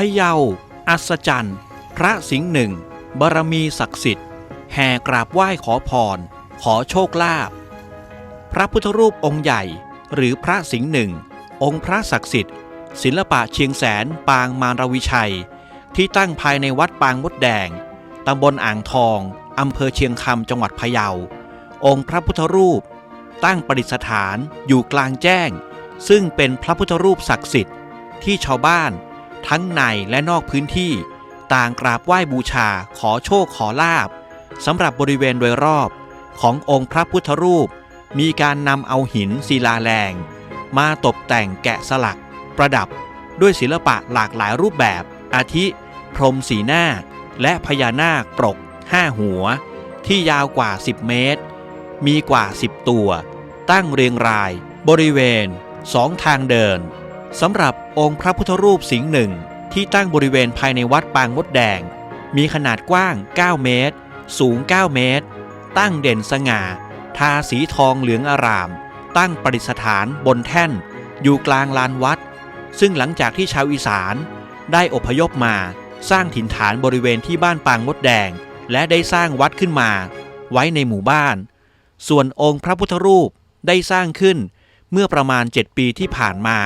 พะเยาอัศจรรย์ พระสิงห์หนึ่ง บารมีศักดิ์สิทธิ์ แห่กราบไหว้ขอพร ขอโชคลาภ พระพุทธรูปองค์ใหญ่ หรือพระสิงห์หนึ่ง องค์พระศักดิ์สิทธิ์ ศิลปะเชียงแสนปางมารวิชัย ที่ตั้งภายในวัดปางมดแดง ตำบลอ่างทอง อำเภอเชียงคำจังหวัดพะเยา องค์พระพุทธรูป ตั้งประดิษฐานอยู่กลางแจ้ง ซึ่งเป็นพระพุทธรูปศักดิ์สิทธิ์ที่ชาวบ้าน ทั้งในและนอกพื้นที่ ต่างกราบไหว้บูชาขอโชคขอลาบสำหรับบริเวณโดยรอบขององค์พระพุทธรูป มีการนำเอาหินศิลาแรง มาตกแต่งแกะสลัก ประดับด้วยศิลปะหลากหลายรูปแบบ อาทิ พรมสีหน้า และพญานาคปรกห้าหัว ที่ยาวกว่า 10 เมตร มีกว่า 10 ตัว ตั้งเรียงราย บริเวณสองทางเดิน สำหรับองค์พระพุทธรูปสิงห์หนึ่งที่ตั้งบริเวณภายในวัดปางมดแดง มีขนาดกว้าง 9 เมตร สูง 9 เมตร ตั้งเด่นสง่า ทาสีทองเหลืองอาราม ตั้งประดิษฐานบนแท่น อยู่กลางลานวัด ซึ่งหลังจากที่ชาวอีสาน ได้อพยพมาสร้างถิ่นฐานบริเวณที่บ้านปางมดแดง และได้สร้างวัดขึ้นมา ไว้ในหมู่บ้าน ส่วนองค์พระพุทธรูปได้สร้างขึ้นเมื่อประมาณ 7 ปีที่ผ่านมา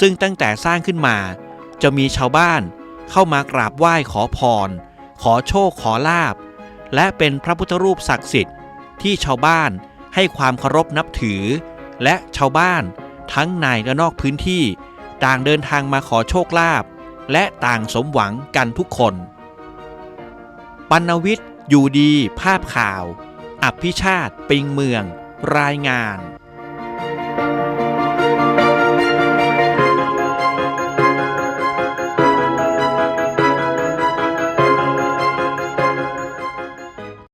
ซึ่งตั้งแต่สร้างขึ้นมา จะมีชาวบ้านเข้ามากราบไหว้ขอพร ขอโชคขอลาบ และเป็นพระพุทธรูปศักดิ์สิทธิ์ ที่ชาวบ้านให้ความเคารพนับถือ และชาวบ้านทั้งในและนอกพื้นที่ ต่างเดินทางมาขอโชคลาภและต่างสมหวังกันทุกคน ปัณวิทย์อยู่ดี ภาพข่าว อภิชาติปิงเมือง รายงาน